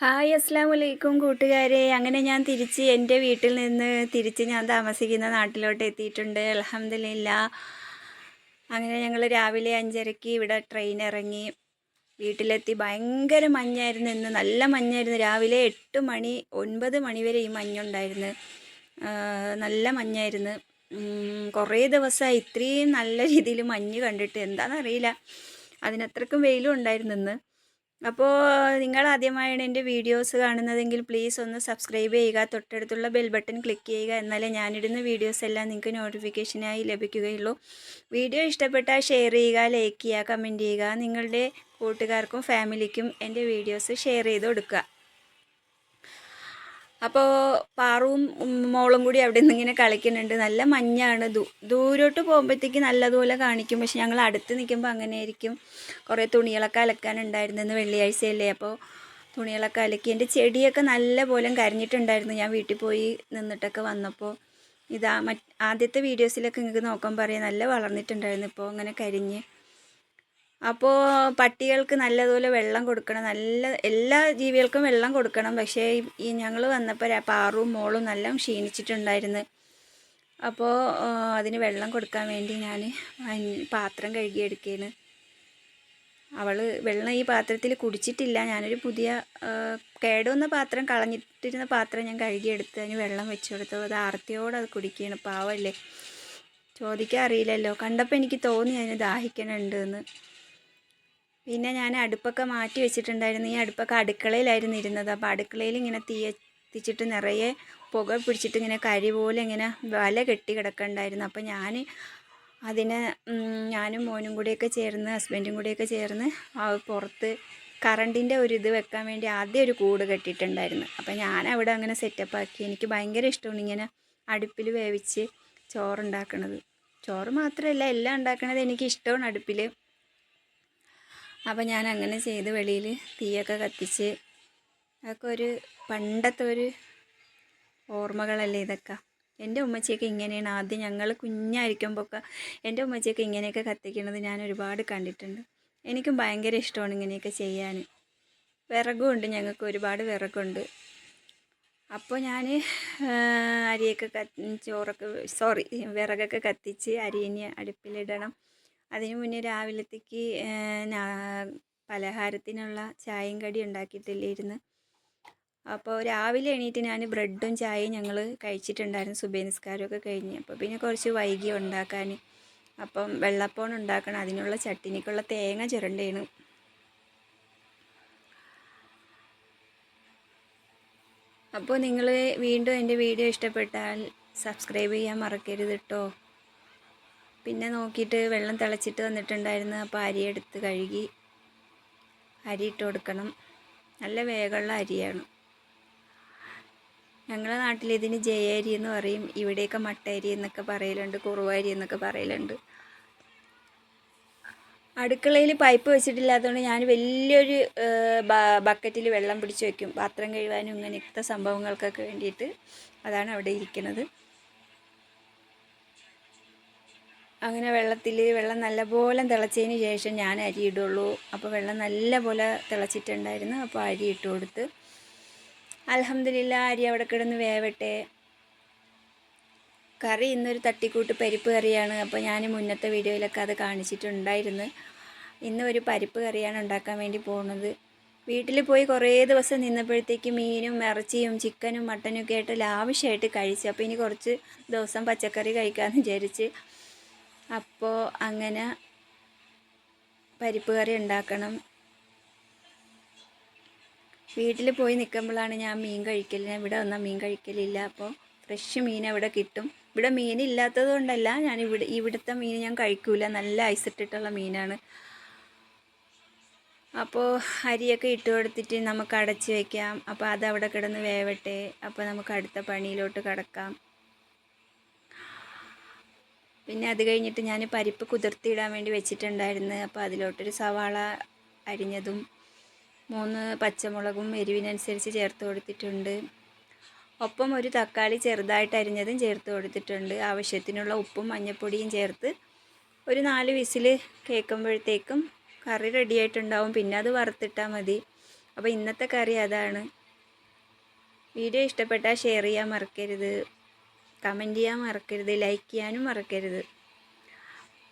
Hi അസ്സാം വലൈക്കും കൂട്ടുകാരെ. അങ്ങനെ ഞാൻ തിരിച്ച് എന്റെ വീട്ടിൽ നിന്ന് തിരിച്ച് ഞാൻ താമസിക്കുന്ന നാട്ടിലോട്ട് എത്തിയിട്ടുണ്ട്. അലഹമില്ല അങ്ങനെ ഞങ്ങൾ രാവിലെ അഞ്ചരയ്ക്ക് ഇവിടെ ട്രെയിൻ ഇറങ്ങി വീട്ടിലെത്തി. ഭയങ്കര മഞ്ഞായിരുന്നു ഇന്ന്. നല്ല മഞ്ഞായിരുന്നു. രാവിലെ എട്ട് മണി ഒൻപത് മണി വരെ ഈ മഞ്ഞുണ്ടായിരുന്നു. നല്ല മഞ്ഞായിരുന്നു. കുറേ ദിവസമായി. ഇത്രയും നല്ല രീതിയിൽ മഞ്ഞ് കണ്ടിട്ട് എന്താണെന്നറിയില്ല അതിനത്രക്കും വെയിലും ഉണ്ടായിരുന്നു ഇന്ന്. അപ്പോൾ നിങ്ങൾ ആദ്യമായാണ് എന്റെ വീഡിയോസ് കാണുന്നതെങ്കിൽ പ്ലീസ് ഒന്ന് സബ്സ്ക്രൈബ് ചെയ്യുക. തൊട്ടടുത്തുള്ള ബെൽ ബട്ടൺ ക്ലിക്ക് ചെയ്യുക. എന്നാലേ ഞാനിടുന്ന വീഡിയോസ് എല്ലാം നിങ്ങൾക്ക് നോട്ടിഫിക്കേഷനായി ലഭിക്കുകയുള്ളൂ. വീഡിയോ ഇഷ്ടപ്പെട്ടാൽ ഷെയർ ചെയ്യുക ലൈക്ക് ചെയ്യുക കമന്റ് ചെയ്യുക. നിങ്ങളുടെ കൂട്ടുകാർക്കും ഫാമിലിക്കും എന്റെ വീഡിയോസ് ഷെയർ ചെയ്ത് കൊടുക്കുക. അപ്പോൾ പാറും മോളും കൂടി അവിടെ നിന്ന് ഇങ്ങനെ കളിക്കുന്നുണ്ട്. നല്ല മഞ്ഞാണ്. ദൂ ദൂരോട്ട് പോകുമ്പോഴത്തേക്ക് നല്ലതുപോലെ കാണിക്കും. പക്ഷെ ഞങ്ങൾ അടുത്ത് നിൽക്കുമ്പോൾ അങ്ങനെ ആയിരിക്കും കുറേ തുണികളൊക്കെ അലക്കാനുണ്ടായിരുന്നെന്ന് വെള്ളിയാഴ്ചയല്ലേ. അപ്പോൾ തുണികളൊക്കെ അലക്കി. എന്റെ ചെടിയൊക്കെ നല്ല പോലെ കരഞ്ഞിട്ടുണ്ടായിരുന്നു. ഞാൻ വീട്ടിൽ പോയി നിന്നിട്ടൊക്കെ വന്നപ്പോൾ. ഇതാ മറ്റ് ആദ്യത്തെ വീഡിയോസിലൊക്കെ നിങ്ങൾക്ക് നോക്കാൻ പറയാം. നല്ല വളർന്നിട്ടുണ്ടായിരുന്നു ഇപ്പോൾ അങ്ങനെ കരിഞ്ഞ്. അപ്പോൾ പട്ടികൾക്ക് നല്ലതുപോലെ വെള്ളം കൊടുക്കണം. നല്ല എല്ലാ ജീവികൾക്കും വെള്ളം കൊടുക്കണം. പക്ഷേ ഈ- ഞങ്ങൾ വന്നപ്പോൾ പാറും മോളും നല്ല ക്ഷീണിച്ചിട്ടുണ്ടായിരുന്നു. അപ്പോൾ അതിന് വെള്ളം കൊടുക്കാൻ വേണ്ടി ഞാൻ പാത്രം കഴുകിയെടുക്കുകയാണ് അവൾ വെള്ളം ഈ പാത്രത്തിൽ കുടിച്ചിട്ടില്ല. ഞാനൊരു പുതിയ കേടുവന്ന പാത്രം കളഞ്ഞിട്ടിരുന്ന പാത്രം ഞാൻ കഴുകിയെടുത്ത് അതിന് വെള്ളം വെച്ചു കൊടുത്തു. അത് ആർത്തിയോട് അത് കുടിക്കുകയാണ് പാവല്ലേ? ചോദിക്കാൻ അറിയില്ലല്ലോ. കണ്ടപ്പോൾ എനിക്ക് തോന്നി അതിന് ദാഹിക്കണുണ്ട് എന്ന് പിന്നെ ഞാൻ അടുപ്പൊക്കെ മാറ്റി വെച്ചിട്ടുണ്ടായിരുന്നു. ഈ അടുപ്പൊക്കെ അടുക്കളയിലായിരുന്നു ഇരുന്നത്. അപ്പോൾ അടുക്കളയിൽ ഇങ്ങനെ തീ എത്തിച്ചിട്ട് നിറയെ പുക പിടിച്ചിട്ട് ഇങ്ങനെ കരി പോലെ ഇങ്ങനെ വല കെട്ടി കിടക്കണ്ടായിരുന്നു. അപ്പോൾ ഞാൻ അതിനെ ഞാനും മോനും കൂടിയൊക്കെ ചേർന്ന് ഹസ്ബൻഡും കൂടിയൊക്കെ ചേർന്ന് പുറത്ത് കറണ്ടിന്റെ ഒരു ഇത് വെക്കാൻ വേണ്ടി ആദ്യം ഒരു കൂട് കെട്ടിയിട്ടുണ്ടായിരുന്നു. അപ്പോൾ ഞാൻ അവിടെ അങ്ങനെ സെറ്റപ്പ് ആക്കി. എനിക്ക് ഭയങ്കര ഇഷ്ടമാണ് ഇങ്ങനെ അടുപ്പിൽ വേവിച്ച് ചോറുണ്ടാക്കണത്. ചോറ് മാത്രമല്ല എല്ലാം ഉണ്ടാക്കണത് എനിക്ക് ഇഷ്ടമാണ് അടുപ്പിൽ അപ്പോൾ ഞാൻ അങ്ങനെ ചെയ്ത് വെളിയിൽ തീയൊക്കെ കത്തിച്ച് അതൊക്കെ ഒരു പണ്ടത്തെ ഒരു ഓർമ്മകളല്ലേ ഇതൊക്കെ. എന്റെ ഉമ്മച്ചിയൊക്കെ ഇങ്ങനെയാണ്. ആദ്യം ഞങ്ങൾ കുഞ്ഞായിരിക്കുമ്പോൾ ഒക്കെ എന്റെ ഉമ്മച്ചിയൊക്കെ ഇങ്ങനെയൊക്കെ കത്തിക്കുന്നത് ഞാൻ ഒരുപാട് കണ്ടിട്ടുണ്ട്. എനിക്കും ഭയങ്കര ഇഷ്ടമാണ് ഇങ്ങനെയൊക്കെ ചെയ്യാൻ. വിറകുമുണ്ട് ഞങ്ങൾക്ക് ഒരുപാട് വിറകുണ്ട് അപ്പോൾ ഞാൻ അരിയൊക്കെ കത്തി ചോറൊക്കെ സോറി വിറകൊക്കെ കത്തിച്ച് അരിയിന് അടുപ്പിലിടണം. അതിന് മുന്നേ രാവിലത്തേക്ക് പലഹാരത്തിനുള്ള ചായയും കടി ഉണ്ടാക്കിയിട്ടില്ലായിരുന്നു. അപ്പോൾ രാവിലെ എണീറ്റ് ഞാൻ ബ്രെഡും ചായയും ഞങ്ങൾ കഴിച്ചിട്ടുണ്ടായിരുന്നു. സുബേനിസ്കാരമൊക്കെ കഴിഞ്ഞ്. അപ്പോൾ പിന്നെ കുറച്ച് വൈകി ഉണ്ടാക്കാൻ അപ്പം വെള്ളപ്പോൺ ഉണ്ടാക്കണം. അതിനുള്ള ചട്ടിനിക്കുള്ള തേങ്ങ ചുരണ്ടേണ്. അപ്പോൾ നിങ്ങൾ വീണ്ടും എന്റെ വീഡിയോ ഇഷ്ടപ്പെട്ടാൽ സബ്സ്ക്രൈബ് ചെയ്യാൻ മറക്കരുത് കേട്ടോ പിന്നെ നോക്കിയിട്ട് വെള്ളം തിളച്ചിട്ട് വന്നിട്ടുണ്ടായിരുന്നു. അപ്പോൾ അരി എടുത്ത് കഴുകി അരി ഇട്ട് കൊടുക്കണം. നല്ല വേഗമുള്ള അരിയാണ്. ഞങ്ങളുടെ നാട്ടിൽ ഇതിന് ജയ അരി എന്ന് പറയും. ഇവിടെയൊക്കെ മട്ട അരി എന്നൊക്കെ പറയലുണ്ട് കുറുവ അരി എന്നൊക്കെ പറയലുണ്ട്. അടുക്കളയിൽ പൈപ്പ് വെച്ചിട്ടില്ലാത്തതുകൊണ്ട് ഞാൻ വലിയൊരു ബക്കറ്റിൽ വെള്ളം പിടിച്ച് വയ്ക്കും പാത്രം കഴുകാനും ഇങ്ങനത്തെ സംഭവങ്ങൾക്കൊക്കെ വേണ്ടിയിട്ട് അതാണ് അവിടെ ഇരിക്കുന്നത്. അങ്ങനെ വെള്ളത്തിൽ വെള്ളം നല്ലപോലെ തിളച്ചതിന് ശേഷം ഞാൻ അരി ഇടുള്ളൂ. അപ്പോൾ വെള്ളം നല്ലപോലെ തിളച്ചിട്ടുണ്ടായിരുന്നു. അപ്പോൾ അരി ഇട്ട് കൊടുത്ത് അലഹമില്ല അരി അവിടെ കിടന്ന് വേവട്ടെ. കറി ഇന്നൊരു തട്ടിക്കൂട്ട് പരിപ്പ് കറിയാണ്. അപ്പോൾ ഞാൻ മുന്നത്തെ വീഡിയോയിലൊക്കെ അത് കാണിച്ചിട്ടുണ്ടായിരുന്നു. ഇന്ന് ഒരു പരിപ്പ് കറിയാണ് ഉണ്ടാക്കാൻ വേണ്ടി പോകുന്നത്. വീട്ടിൽ പോയി കുറേ ദിവസം നിന്നപ്പോഴത്തേക്ക് മീനും ഇറച്ചിയും ചിക്കനും മട്ടനും ഒക്കെ ആയിട്ട് ലാവശ്യമായിട്ട് കഴിച്ചു അപ്പോൾ ഇനി കുറച്ച് ദിവസം പച്ചക്കറി കഴിക്കാമെന്ന് വിചാരിച്ച് അപ്പോൾ അങ്ങനെ പരിപ്പ് കറി ഉണ്ടാക്കണം. വീട്ടിൽ പോയി നിൽക്കുമ്പോഴാണ് ഞാൻ മീൻ കഴിക്കൽ ഞാൻ ഇവിടെ വന്നാൽ മീൻ കഴിക്കലില്ല. അപ്പോൾ ഫ്രഷ് മീൻ അവിടെ കിട്ടും. ഇവിടെ മീൻ ഇല്ലാത്തത് കൊണ്ടല്ല ഞാൻ ഇവിടെ ഇവിടുത്തെ മീൻ ഞാൻ കഴിക്കൂല. നല്ല ഐസിട്ടിട്ടുള്ള മീനാണ്. അപ്പോൾ അരിയൊക്കെ ഇട്ട് കൊടുത്തിട്ട് നമുക്ക് അടച്ച് വയ്ക്കാം അപ്പോൾ അതവിടെ കിടന്ന് വേവട്ടെ. അപ്പോൾ നമുക്ക് അടുത്ത പണിയിലോട്ട് കിടക്കാം. പിന്നെ അത് കഴിഞ്ഞിട്ട് ഞാൻ പരിപ്പ് കുതിർത്തിയിടാൻ വേണ്ടി വെച്ചിട്ടുണ്ടായിരുന്നു. അപ്പോൾ അതിലോട്ടൊരു സവാള അരിഞ്ഞതും മൂന്ന് പച്ചമുളകും എരിവിനനുസരിച്ച് ചേർത്ത് കൊടുത്തിട്ടുണ്ട്. ഒപ്പം ഒരു തക്കാളി ചെറുതായിട്ട് അരിഞ്ഞതും ചേർത്ത് കൊടുത്തിട്ടുണ്ട്. ആവശ്യത്തിനുള്ള ഉപ്പും മഞ്ഞൾപ്പൊടിയും ചേർത്ത് ഒരു നാല് വിസിൽ കേൾക്കുമ്പോഴത്തേക്കും കറി റെഡി ആയിട്ടുണ്ടാവും. പിന്നെ അത് വറുത്തിട്ടാൽ മതി. അപ്പോൾ ഇന്നത്തെ കറി അതാണ്. വീഡിയോ ഇഷ്ടപ്പെട്ടാൽ ഷെയർ ചെയ്യാൻ മറക്കരുത്. കമന്റ് ചെയ്യാൻ മറക്കരുത് ലൈക്ക് ചെയ്യാനും മറക്കരുത്.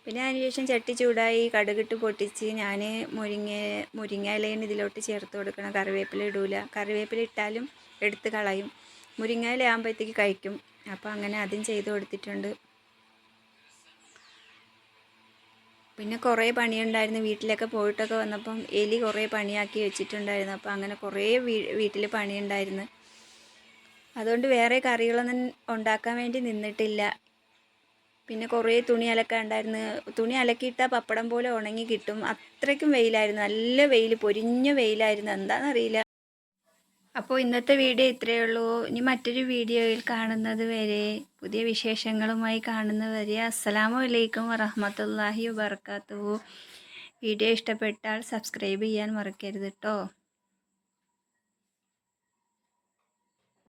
പിന്നെ അതിനുശേഷം ചട്ടി ചൂടായി കടുകിട്ട് പൊട്ടിച്ച് ഞാൻ മുരിങ്ങ മുരിങ്ങ ഇലയും ഇതിലോട്ട് ചേർത്ത് കൊടുക്കണം. കറിവേപ്പില ഇടൂല. കറിവേപ്പില ഇട്ടാലും എടുത്ത് കളയും. മുരിങ്ങ ഇല ആകുമ്പോഴത്തേക്ക് കഴിക്കും. അപ്പോൾ അങ്ങനെ അതും ചെയ്ത് കൊടുത്തിട്ടുണ്ട്. പിന്നെ കുറേ പണിയുണ്ടായിരുന്നു. വീട്ടിലൊക്കെ പോയിട്ടൊക്കെ വന്നപ്പം എലി കുറേ പണിയാക്കി വെച്ചിട്ടുണ്ടായിരുന്നു. അപ്പോൾ അങ്ങനെ കുറേ വീട്ടിൽ പണിയുണ്ടായിരുന്നു. അതുകൊണ്ട് വേറെ കറികളൊന്നും ഉണ്ടാക്കാൻ വേണ്ടി നിന്നിട്ടില്ല. പിന്നെ കുറേ തുണി അലക്കാൻ ഉണ്ടായിരുന്നു. തുണി അലക്കിയിട്ടാൽ പപ്പടം പോലെ ഉണങ്ങി കിട്ടും. അത്രയ്ക്കും വെയിലായിരുന്നു. നല്ല വെയിൽ പൊരിഞ്ഞ വെയിലായിരുന്നു. എന്താണെന്നറിയില്ല അപ്പോൾ ഇന്നത്തെ വീഡിയോ ഇത്രയേ ഉള്ളൂ. ഇനി മറ്റൊരു വീഡിയോയിൽ കാണുന്നത് വരെ പുതിയ വിശേഷങ്ങളുമായി കാണുന്നത് വരെ അസ്സലാമു അലൈക്കും വറഹമത്തല്ലാഹി വബർക്കാത്തു വീഡിയോ ഇഷ്ടപ്പെട്ടാൽ സബ്സ്ക്രൈബ് ചെയ്യാൻ മറക്കരുത് കേട്ടോ